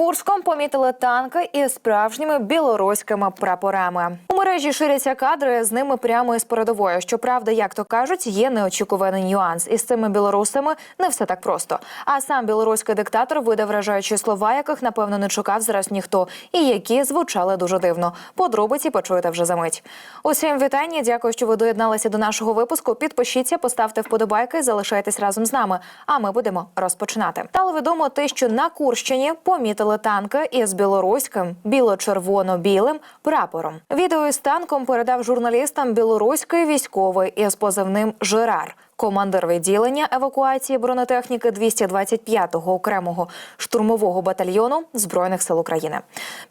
Курском помітили танки із справжніми білоруськими прапорами. У мережі ширяться кадри з ними прямо із передової. Щоправда, як то кажуть, є неочікуваний нюанс. Із цими білорусами не все так просто. А сам білоруський диктатор видав вражаючі слова, яких напевно не чекав зараз ніхто, і які звучали дуже дивно. Подробиці почуєте вже за мить. Усім вітання. Дякую, що ви доєдналися до нашого випуску. Підпишіться, поставте вподобайки, залишайтесь разом з нами. А ми будемо розпочинати. Стало відомо те, що на Курщині помітили танки із білоруським біло-червоно-білим прапором. Відео із танком передав журналістам білоруський військовий із позивним Жерар. Командир відділення евакуації бронетехніки 225-го окремого штурмового батальйону збройних сил України.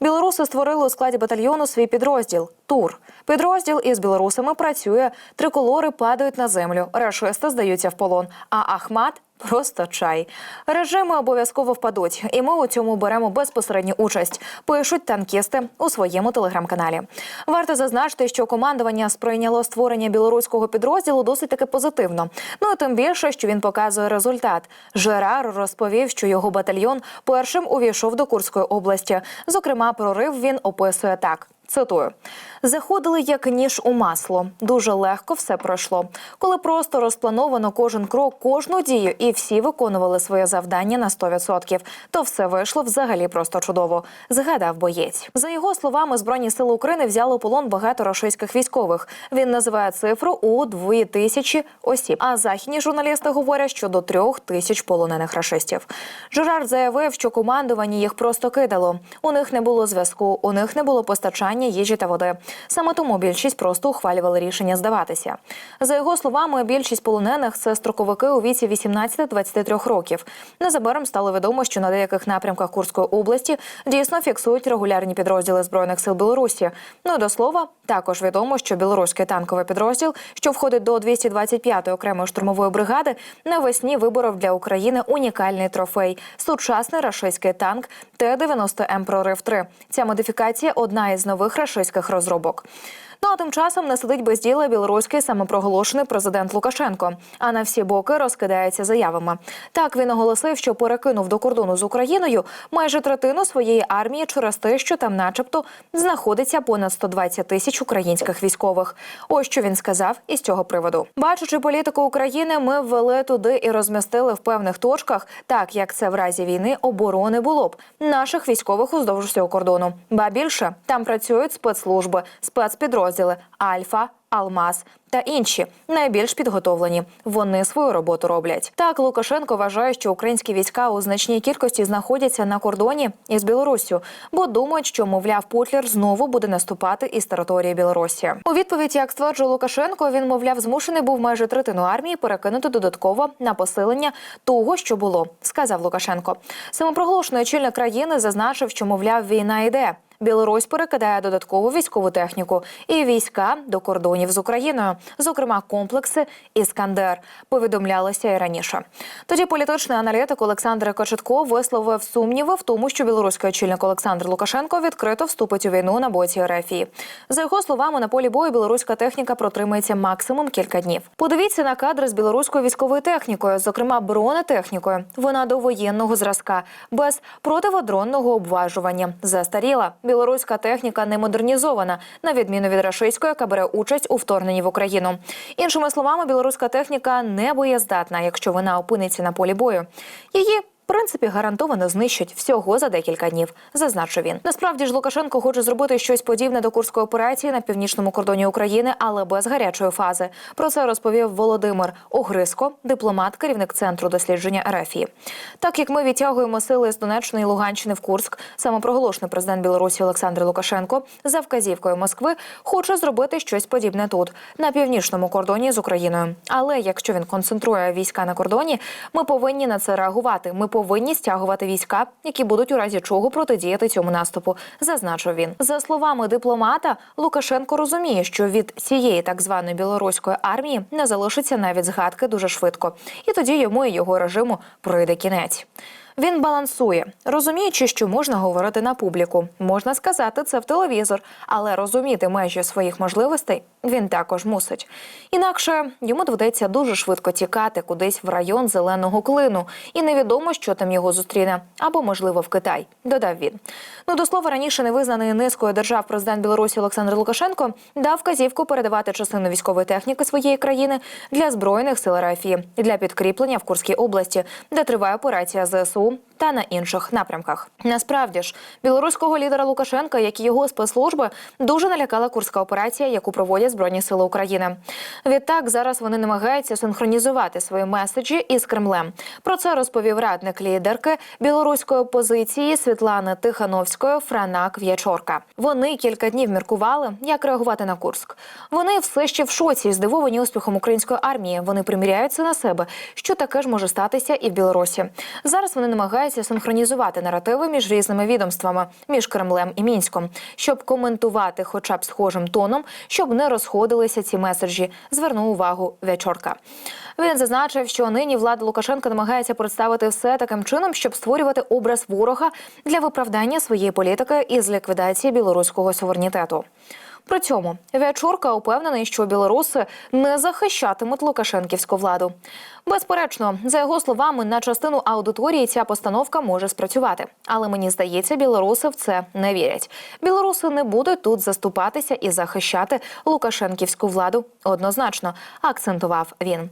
Білоруси створили у складі батальйону свій підрозділ Тур. Підрозділ із білорусами працює. Триколори падають на землю. Рашисти здаються в полон. А Ахмат Просто чай. Режими обов'язково впадуть, і ми у цьому беремо безпосередню участь. Пишуть танкісти у своєму телеграм-каналі. Варто зазначити, що командування сприйняло створення білоруського підрозділу досить таки позитивно. Ну і тим більше, що він показує результат. Жерар розповів, що його батальйон першим увійшов до Курської області. Зокрема, прорив він описує так. Цитую: заходили як ніж у масло. Дуже легко все пройшло. Коли просто розплановано кожен крок, кожну дію, і всі виконували своє завдання на 100%, то все вийшло взагалі просто чудово. Згадав боєць. За його словами, збройні сили України взяли у полон багато російських військових. Він називає цифру у 2 тисячі осіб. А західні журналісти говорять, що до трьох тисяч полонених рашистів. Жерард заявив, що командування їх просто кидало. У них не було зв'язку, у них не було постачання їжі та води. Саме тому більшість просто ухвалювали рішення здаватися. За його словами, більшість полонених це строковики у віці 18-23 років. Незабаром стало відомо, що на деяких напрямках Курської області дійсно фіксують регулярні підрозділи збройних сил Білорусі. Ну до слова, також відомо, що білоруський танковий підрозділ, що входить до 225-ї окремої штурмової бригади, навесні виборов для України унікальний трофей сучасний рашистський танк Т-90М Прорив 3 Ця модифікація одна із нових рашистських розробок обробок. Ну а тим часом не сидить без діла білоруський самопроголошений президент Лукашенко. А на всі боки розкидається заявами. Так він оголосив, що перекинув до кордону з Україною майже третину своєї армії через те, що там, начебто, знаходиться понад 120 тисяч українських військових. Ось що він сказав із цього приводу. Бачучи політику України, ми ввели туди і розмістили в певних точках, так як це в разі війни оборони було б наших військових уздовж всього кордону. Ба більше там працюють спецслужби, спецпідрозділи Альфа, Алмаз та інші найбільш підготовлені. Вони свою роботу роблять. Так Лукашенко вважає, що українські війська у значній кількості знаходяться на кордоні із Білоруссю, бо думають, що мовляв Путлер знову буде наступати із території Білорусі. У відповідь, як стверджує Лукашенко, він мовляв змушений був майже третину армії перекинути додатково на посилення того, що було, сказав Лукашенко. Самопроголошений очільник країни зазначив, що мовляв війна йде. Білорусь перекидає додаткову військову техніку і війська до кордонів з Україною, зокрема комплекси Іскандер. Повідомлялося і раніше. Тоді політичний аналітик Олександр Кочетко висловив сумніви в тому, що білоруський очільник Олександр Лукашенко відкрито вступить у війну на боці РФ. За його словами, на полі бою білоруська техніка протримається максимум кілька днів. Подивіться на кадри з білоруською військовою технікою, зокрема бронетехнікою. Вона до воєнного зразка, без противодронного обважування, застаріла. Білоруська техніка не модернізована, на відміну від рашистської, яка бере участь у вторгненні в Україну. Іншими словами, білоруська техніка не боєздатна, якщо вона опиниться на полі бою. Її принципі гарантовано знищать всього за декілька днів, зазначив він. Насправді ж Лукашенко хоче зробити щось подібне до курської операції на північному кордоні України, але без гарячої фази. Про це розповів Володимир Огриско, дипломат, керівник центру дослідження РФІ. Так як ми відтягуємо сили з Донеччини і Луганщини в Курськ, самопроголошений президент Білорусі Олександр Лукашенко за вказівкою Москви хоче зробити щось подібне тут, на північному кордоні з Україною. Але якщо він концентрує війська на кордоні, ми повинні на це реагувати. Ми повинні стягувати війська, які будуть у разі чого протидіяти цьому наступу, зазначив він. За словами дипломата, Лукашенко розуміє, що від цієї так званої білоруської армії не залишиться навіть згадки дуже швидко, і тоді йому і його режиму пройде кінець. Він балансує, розуміючи, що можна говорити на публіку, можна сказати це в телевізор, але розуміти межі своїх можливостей він також мусить. Інакше йому доведеться дуже швидко тікати кудись в район зеленого клину, і невідомо, що там його зустріне, або можливо в Китай. Додав він. Ну до слова, раніше невизнаний низкою держав президент Білорусі Олександр Лукашенко дав вказівку передавати частину військової техніки своєї країни для збройних сил РФ для підкріплення в Курській області, де триває операція ЗСУ Sul та на інших напрямках. Насправді ж, білоруського лідера Лукашенка, як і його спецслужби, дуже налякала курська операція, яку проводять збройні сили України. Відтак зараз вони намагаються синхронізувати свої меседжі із Кремлем. Про це розповів радник лідерки білоруської опозиції Світлани Тихановської Франак В'ячорка. Вони кілька днів міркували, як реагувати на Курськ. Вони все ще в шоці, здивовані успіхом української армії. Вони приміряються на себе, що таке ж може статися і в Білорусі. Зараз вони намагаються синхронізувати наративи між різними відомствами, між Кремлем і Мінськом, щоб коментувати, хоча б схожим тоном, щоб не розходилися ці меседжі. Звернув увагу Вячорка. Він зазначив, що нині влада Лукашенка намагається представити все таким чином, щоб створювати образ ворога для виправдання своєї політики із ліквідації білоруського суверенітету. При цьому Вячурка упевнений, що білоруси не захищатимуть Лукашенківську владу. Безперечно, за його словами, на частину аудиторії ця постановка може спрацювати. Але мені здається, білоруси в це не вірять. Білоруси не будуть тут заступатися і захищати Лукашенківську владу однозначно, акцентував він.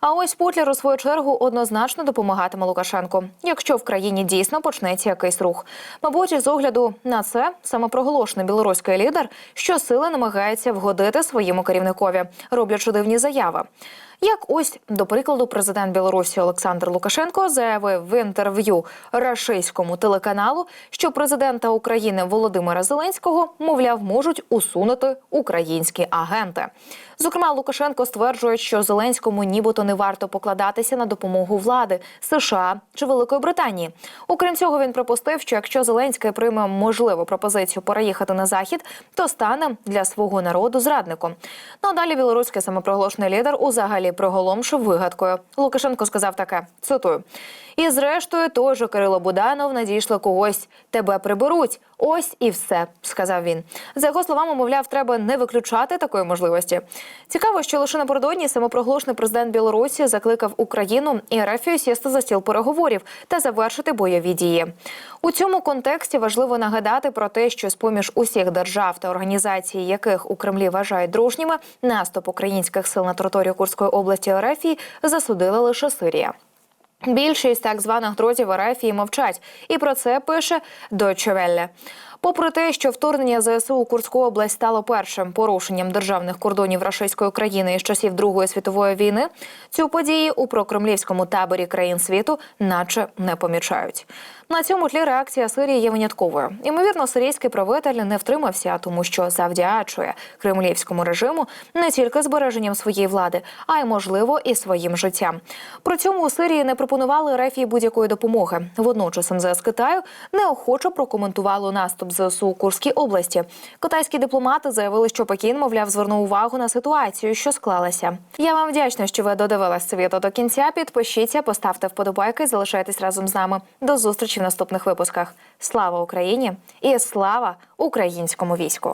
А ось Путлер у свою чергу однозначно допомагатиме Лукашенку, якщо в країні дійсно почнеться якийсь рух. Мабуть, з огляду на це самопроголошений білоруський лідер щосили намагається вгодити своєму керівникові, роблячи дивні заяви. Як ось до прикладу, президент Білорусі Олександр Лукашенко заявив в інтерв'ю рашистському телеканалу, що президента України Володимира Зеленського, мовляв, можуть усунути українські агенти. Зокрема, Лукашенко стверджує, що Зеленському нібито не варто покладатися на допомогу влади США чи Великої Британії. Окрім цього, він припустив, що якщо Зеленський прийме можливу пропозицію переїхати на захід, то стане для свого народу зрадником. Ну а далі білоруський самопроголошений лідер узагалі приголомшив вигадкою. Лукашенко сказав таке: цитую. І зрештою, же Кирило Буданов надійшли когось. Тебе приберуть. Ось і все, сказав він. За його словами, мовляв, треба не виключати такої можливості. Цікаво, що лише напередодні самопроголошений президент Білорусі закликав Україну і Рафію сісти за стіл переговорів та завершити бойові дії. У цьому контексті важливо нагадати про те, що з поміж усіх держав та організацій, яких у Кремлі вважають дружніми, наступ українських сил на територію Курської області Ерефії засудила лише Сирія. Більшість так званих друзів Ерефії мовчать, і про це пише Deutsche. Попри те, що вторгнення ЗСУ у Курську область стало першим порушенням державних кордонів рашистської країни із часів Другої світової війни, цю події у прокремлівському таборі країн світу, наче не помічають. На цьому тлі реакція Сирії є винятковою. Ймовірно, сирійський правитель не втримався, тому що завдячує кремлівському режиму не тільки збереженням своєї влади, а й можливо і своїм життям. При цьому у Сирії не пропонували рефії будь-якої допомоги. Водночас МЗС Китаю неохоче прокоментувало наступ ЗСУ у Курській області. Китайські дипломати заявили, що Пекін, мовляв, звернув увагу на ситуацію, що склалася. Я вам вдячна, що ви додивились це відео до кінця. Підпишіться, поставте вподобайки, залишайтесь разом з нами. До зустрічі в наступних випусках. Слава Україні і слава українському війську!